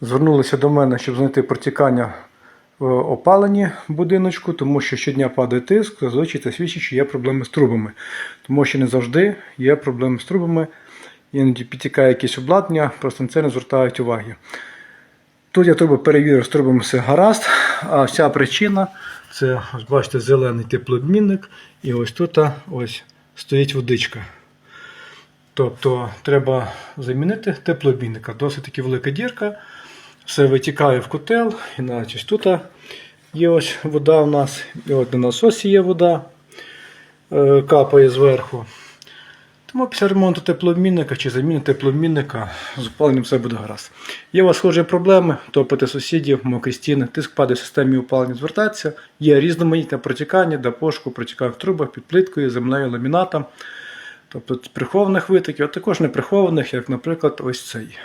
звернулися до мене, щоб знайти протікання в опаленні будиночку, тому що щодня падає тиск, зазвичай це свідчить, що є проблеми з трубами. Тому що не завжди є проблеми з трубами, іноді підтікає якесь обладнання, просто на це не звертають уваги. Тут я труби перевірив, з трубами все гаразд, а вся причина це, бачите, зелений теплообмінник, і ось тут ось стоїть водичка. Тобто треба замінити теплообмінника. Досить таки велика дірка. Все витікає в котел. І навіть тут є ось вода у нас. І от на насосі є вода, е, капає зверху. Тому після ремонту теплообмінника чи заміни теплообмінника з опаленням все буде гаразд. Є у вас схожі проблеми, топити сусідів, мокрі стіни, тиск падає в системі опалення, звертатися. Є різноманітне протікання, де пошуку протікає в трубах під плиткою, землею, ламінатом. Тобто прихованих витоків, а також неприхованих, як, наприклад, ось цей.